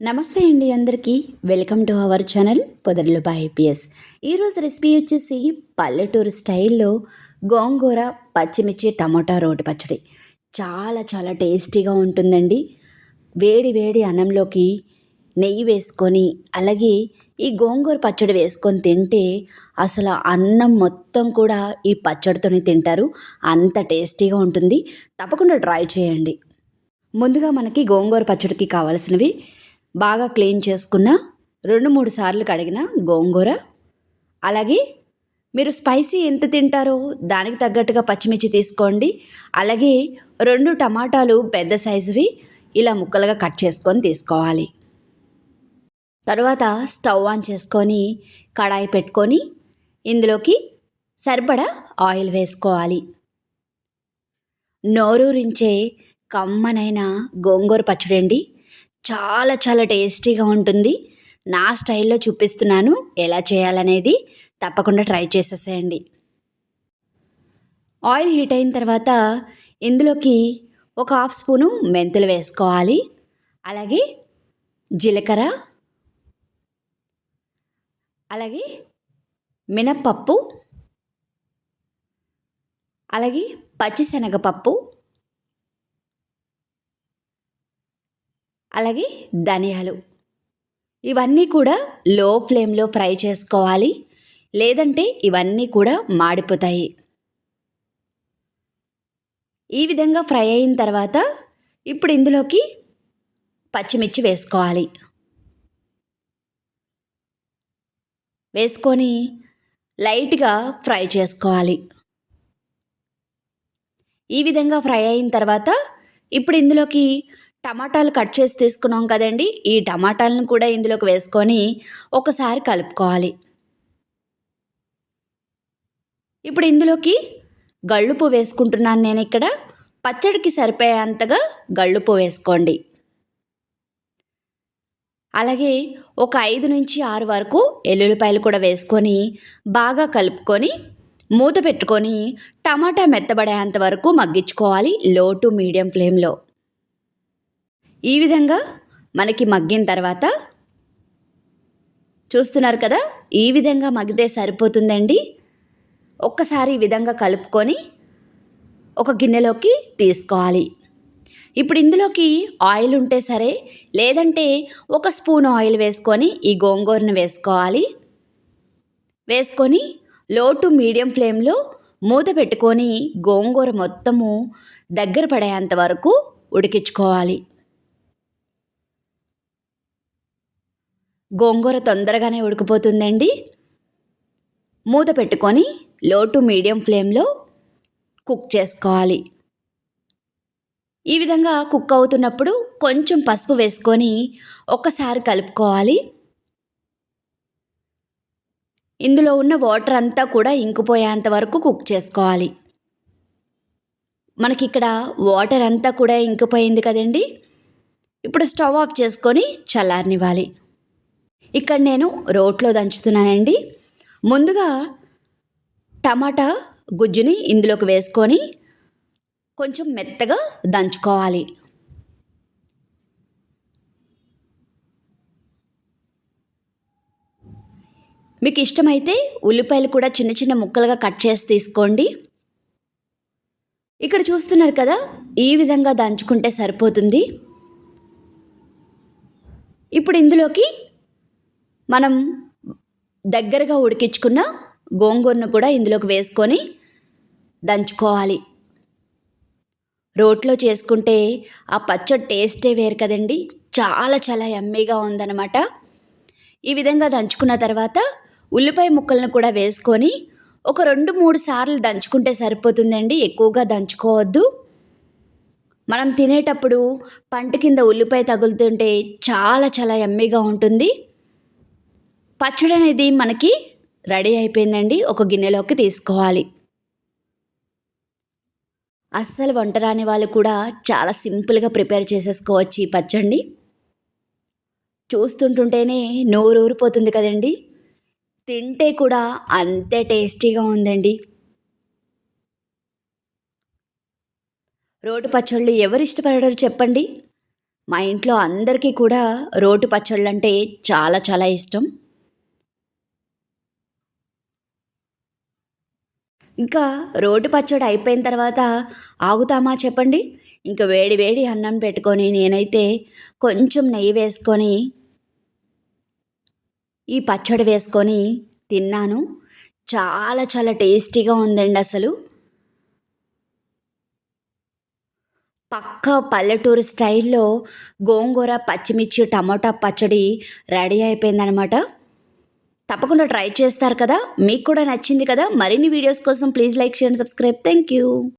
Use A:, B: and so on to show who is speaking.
A: నమస్తే అండి అందరికీ. వెల్కమ్ టు అవర్ ఛానల్ పొదర్లు బైపిఎస్ ఈరోజు రెసిపీ వచ్చేసి పల్లెటూరు స్టైల్లో గోంగూర పచ్చిమిర్చి టమోటా రోటి పచ్చడి. చాలా చాలా టేస్టీగా ఉంటుందండి. వేడి వేడి అన్నంలోకి నెయ్యి వేసుకొని అలాగే ఈ గోంగూర పచ్చడి వేసుకొని తింటే అసలు అన్నం మొత్తం కూడా ఈ పచ్చడితోనే తింటారు. అంత టేస్టీగా ఉంటుంది. తప్పకుండా ట్రై చేయండి. ముందుగా మనకి గోంగూర పచ్చడికి కావాల్సినవి బాగా క్లీన్ చేసుకున్న రెండు మూడు సార్లు కడిగిన గోంగూర. అలాగే మీరు స్పైసీ ఎంత తింటారో దానికి తగ్గట్టుగా పచ్చిమిర్చి తీసుకోండి. అలాగే రెండు టమాటాలు పెద్ద సైజువి ఇలా ముక్కలుగా కట్ చేసుకొని తీసుకోవాలి. తర్వాత స్టవ్ ఆన్ చేసుకొని కడాయి పెట్టుకొని ఇందులోకి సరిపడా ఆయిల్ వేసుకోవాలి. నోరూరించే కమ్మనైన గోంగూర పచ్చడి అండి చాలా చాలా టేస్టీగా ఉంటుంది. నా స్టైల్లో చూపిస్తున్నాను. ఎలా చేయాలనేది తప్పకుండా ట్రై చేసేసేయండి. ఆయిల్ హీట్ అయిన తర్వాత ఇందులోకి ఒక హాఫ్ స్పూను మెంతులు వేసుకోవాలి. అలాగే జీలకర్ర అలాగే మినప్పప్పు అలాగే పచ్చిశనగపప్పు అలాగే ధనియాలు. ఇవన్నీ కూడా లో ఫ్లేమ్లో ఫ్రై చేసుకోవాలి. లేదంటే ఇవన్నీ కూడా మాడిపోతాయి. ఈ విధంగా ఫ్రై అయిన తర్వాత ఇప్పుడు ఇందులోకి పచ్చిమిర్చి వేసుకోవాలి. వేసుకొని లైట్గా ఫ్రై చేసుకోవాలి. ఈ విధంగా ఫ్రై అయిన తర్వాత ఇప్పుడు ఇందులోకి టమాటాలు కట్ చేసి తీసుకున్నాం కదండి. ఈ టమాటాలను కూడా ఇందులోకి వేసుకొని ఒకసారి కలుపుకోవాలి. ఇప్పుడు ఇందులోకి గళ్ళుపు వేసుకుంటున్నాను నేను ఇక్కడ. పచ్చడికి సరిపోయేంతగా గళ్ళుపు వేసుకోండి. అలాగే ఒక ఐదు నుంచి ఆరు వరకు ఎల్లుల్లిపాయలు కూడా వేసుకొని బాగా కలుపుకొని మూత పెట్టుకొని టమాటా మెత్తబడేంత వరకు మగ్గించుకోవాలి లో టు మీడియం ఫ్లేమ్లో. ఈ విధంగా మనకి మగ్గిన తర్వాత చూస్తున్నారు కదా ఈ విధంగా మగ్గితే సరిపోతుందండి. ఒక్కసారి ఈ విధంగా కలుపుకొని ఒక గిన్నెలోకి తీసుకోవాలి. ఇప్పుడు ఇందులోకి ఆయిల్ ఉంటే సరే లేదంటే ఒక స్పూన్ ఆయిల్ వేసుకొని ఈ గోంగూరను వేసుకోవాలి. వేసుకొని లో టు మీడియం ఫ్లేమ్లో మూత పెట్టుకొని గోంగూర మొత్తము దగ్గర పడేంత వరకు ఉడికించుకోవాలి. గోంగూర తొందరగానే ఉడికిపోతుందండి. మూత పెట్టుకొని లో టు మీడియం ఫ్లేమ్లో కుక్ చేసుకోవాలి. ఈ విధంగా కుక్ అవుతున్నప్పుడు కొంచెం పసుపు వేసుకొని ఒక్కసారి కలుపుకోవాలి. ఇందులో ఉన్న వాటర్ అంతా కూడా ఇంకిపోయేంత వరకు కుక్ చేసుకోవాలి. మనకి ఇక్కడ వాటర్ అంతా కూడా ఇంకిపోయింది కదండి. ఇప్పుడు స్టవ్ ఆఫ్ చేసుకొని చల్లారనివ్వాలి. ఇక్కడ నేను రోట్లో దంచుతున్నానండి. ముందుగా టమాటా గుజ్జుని ఇందులోకి వేసుకొని కొంచెం మెత్తగా దంచుకోవాలి. మీకు ఇష్టమైతే ఉల్లిపాయలు కూడా చిన్న చిన్న ముక్కలుగా కట్ చేసి తీసుకోండి. ఇక్కడ చూస్తున్నారు కదా ఈ విధంగా దంచుకుంటే సరిపోతుంది. ఇప్పుడు ఇందులోకి మనం దగ్గరగా ఉడికించుకున్న గోంగూరను కూడా ఇందులోకి వేసుకొని దంచుకోవాలి. రోట్లో చేసుకుంటే ఆ పచ్చడి టేస్టే వేరు కదండి. చాలా చాలా ఎమ్మీగా ఉందన్నమాట. ఈ విధంగా దంచుకున్న తర్వాత ఉల్లిపాయ ముక్కలను కూడా వేసుకొని ఒక రెండు మూడు సార్లు దంచుకుంటే సరిపోతుందండి. ఎక్కువగా దంచుకోవద్దు. మనం తినేటప్పుడు పంట కింద ఉల్లిపాయ తగులుతుంటే చాలా చాలా ఎమ్మీగా ఉంటుంది. పచ్చడి అనేది మనకి రెడీ అయిపోయిందండి. ఒక గిన్నెలోకి తీసుకోవాలి. అస్సలు వంట రాని వాళ్ళు కూడా చాలా సింపుల్గా ప్రిపేర్ చేసేసుకోవచ్చు ఈ పచ్చడి. చూస్తుంటుంటేనే నోరు ఊరిపోతుంది కదండి. తింటే కూడా అంతే టేస్టీగా ఉందండి. రోటి పచ్చళ్ళు ఎవరు ఇష్టపడరు చెప్పండి. మా ఇంట్లో అందరికీ కూడా రోటి పచ్చళ్ళు అంటే చాలా చాలా ఇష్టం. ఇంకా రోడ్డు పచ్చడి అయిపోయిన తర్వాత ఆగుతామా చెప్పండి? ఇంకా వేడి వేడి అన్నం పెట్టుకొని నేనైతే కొంచెం నెయ్యి వేసుకొని ఈ పచ్చడి వేసుకొని తిన్నాను. చాలా చాలా టేస్టీగా ఉందండి అసలు. పక్క పల్లెటూరు స్టైల్లో గోంగూర పచ్చిమిర్చి టమోటా పచ్చడి రెడీ అయిపోయిందనమాట తప్పకుండా ట్రై చేస్తారు కదా? మీకు కూడా నచ్చింది కదా? మరిన్ని వీడియోస్ కోసం please like share subscribe thank you